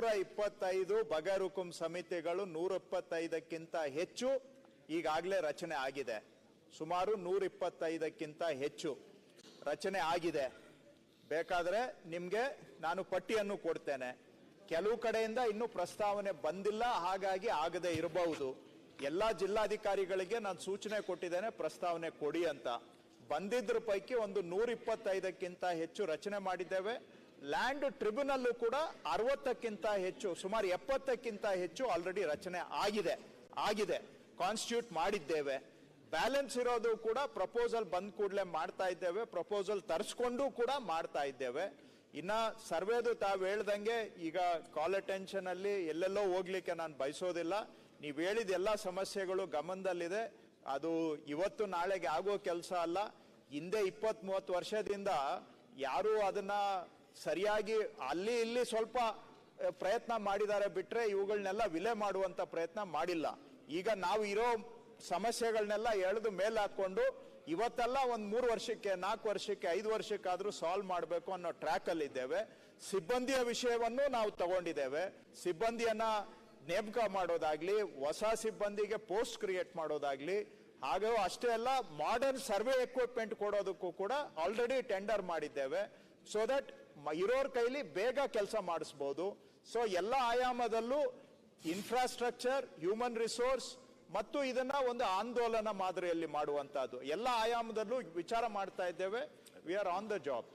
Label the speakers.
Speaker 1: ನೂರ ಇಪ್ಪತ್ತೈದು ಬಗರುಕುಂ ಸಮಿತಿಗಳು ನೂರ ಇಪ್ಪತ್ತೈದಕ್ಕಿಂತ ಹೆಚ್ಚು ಈಗಾಗಲೇ ರಚನೆ ಆಗಿದೆ. ಸುಮಾರು ನೂರ ಇಪ್ಪತ್ತೈದಕ್ಕಿಂತ ಹೆಚ್ಚು ರಚನೆ ಆಗಿದೆ. ಬೇಕಾದರೆ ನಿಮಗೆ ನಾನು ಪಟ್ಟಿಯನ್ನು ಕೊಡ್ತೇನೆ. ಕೆಲವು ಕಡೆಯಿಂದ ಇನ್ನೂ ಪ್ರಸ್ತಾವನೆ ಬಂದಿಲ್ಲ, ಹಾಗಾಗಿ ಆಗದೆ ಇರಬಹುದು. ಎಲ್ಲ ಜಿಲ್ಲಾಧಿಕಾರಿಗಳಿಗೆ ನಾನು ಸೂಚನೆ ಕೊಟ್ಟಿದ್ದೇನೆ, ಪ್ರಸ್ತಾವನೆ ಕೊಡಿ ಅಂತ. ಬಂದಿದ್ರ ಪೈಕಿ ಒಂದು ನೂರ ಇಪ್ಪತ್ತೈದಕ್ಕಿಂತ ಹೆಚ್ಚು ರಚನೆ ಮಾಡಿದ್ದೇವೆ. ಲ್ಯಾಂಡ್ ಟ್ರಿಬ್ಯುನಲ್ ಕೂಡ ಅರವತ್ತಕ್ಕಿಂತ ಹೆಚ್ಚು, ಸುಮಾರು ಎಪ್ಪತ್ತಕ್ಕಿಂತ ಹೆಚ್ಚು ಆಲ್ರೆಡಿ ರಚನೆ ಆಗಿದೆ ಆಗಿದೆ. ಕಾನ್ಸ್ಟಿಟ್ಯೂಟ್ ಮಾಡಿದ್ದೇವೆ. ಬ್ಯಾಲೆನ್ಸ್ ಇರೋದು ಕೂಡ ಪ್ರಪೋಸಲ್ ಬಂದ ಕೂಡಲೇ ಮಾಡ್ತಾ ಇದ್ದೇವೆ. ಪ್ರಪೋಸಲ್ ತರಿಸ್ಕೊಂಡು ಕೂಡ ಮಾಡ್ತಾ ಇದ್ದೇವೆ. ಇನ್ನ ಸರ್ವೇದು ತಾವು ಹೇಳ್ದಂಗೆ ಈಗ ಕಾಲ್ ಅಟೆನ್ಷನ್ ಅಲ್ಲಿ ಎಲ್ಲೆಲ್ಲೋ ಹೋಗ್ಲಿಕ್ಕೆ ನಾನು ಬಯಸೋದಿಲ್ಲ. ನೀವು ಹೇಳಿದ ಎಲ್ಲ ಸಮಸ್ಯೆಗಳು ಗಮನದಲ್ಲಿದೆ. ಅದು ಇವತ್ತು ನಾಳೆಗೆ ಆಗೋ ಕೆಲಸ ಅಲ್ಲ. ಹಿಂದೆ ಇಪ್ಪತ್ತ್ ಮೂವತ್ತು ವರ್ಷದಿಂದ ಯಾರು ಅದನ್ನ ಸರಿಯಾಗಿ ಅಲ್ಲಿ ಇಲ್ಲಿ ಸ್ವಲ್ಪ ಪ್ರಯತ್ನ ಮಾಡಿದ್ದಾರೆ ಬಿಟ್ಟರೆ ಇವುಗಳನ್ನೆಲ್ಲ ವಿಲೆ ಮಾಡುವಂಥ ಪ್ರಯತ್ನ ಮಾಡಿಲ್ಲ. ಈಗ ನಾವು ಇರೋ ಸಮಸ್ಯೆಗಳನ್ನೆಲ್ಲ ಎಳೆದು ಮೇಲೆ ಹಾಕ್ಕೊಂಡು ಇವತ್ತೆಲ್ಲ ಒಂದು ಮೂರು ವರ್ಷಕ್ಕೆ, ನಾಲ್ಕು ವರ್ಷಕ್ಕೆ, ಐದು ವರ್ಷಕ್ಕಾದರೂ ಸಾಲ್ವ್ ಮಾಡಬೇಕು ಅನ್ನೋ ಟ್ರ್ಯಾಕಲ್ಲಿದ್ದೇವೆ ಸಿಬ್ಬಂದಿಯ ವಿಷಯವನ್ನು ನಾವು ತಗೊಂಡಿದ್ದೇವೆ. ಸಿಬ್ಬಂದಿಯನ್ನು ನೇಮಕ ಮಾಡೋದಾಗ್ಲಿ, ಹೊಸ ಸಿಬ್ಬಂದಿಗೆ ಪೋಸ್ಟ್ ಕ್ರಿಯೇಟ್ ಮಾಡೋದಾಗಲಿ, ಹಾಗೂ ಅಷ್ಟೇ ಅಲ್ಲ ಮಾಡರ್ನ್ ಸರ್ವೆ ಎಕ್ವಿಪ್ಮೆಂಟ್ ಕೊಡೋದಕ್ಕೂ ಕೂಡ ಆಲ್ರೆಡಿ ಟೆಂಡರ್ ಮಾಡಿದ್ದೇವೆ. ಸೊ ದಟ್ ಇರೋರ್ ಕೈಲಿ ಬೇಗ ಕೆಲಸ ಮಾಡಿಸ್ಬೋದು. ಸೊ ಎಲ್ಲ ಆಯಾಮದಲ್ಲೂ ಇನ್ಫ್ರಾಸ್ಟ್ರಕ್ಚರ್ ಹ್ಯೂಮನ್ ರಿಸೋರ್ಸ್ ಮತ್ತು ಇದನ್ನ ಒಂದು ಆಂದೋಲನ ಮಾದರಿಯಲ್ಲಿ ಮಾಡುವಂತಹದ್ದು. ಎಲ್ಲ ಆಯಾಮದಲ್ಲೂ ವಿಚಾರ ಮಾಡ್ತಾ ಇದ್ದೇವೆ. We are on the job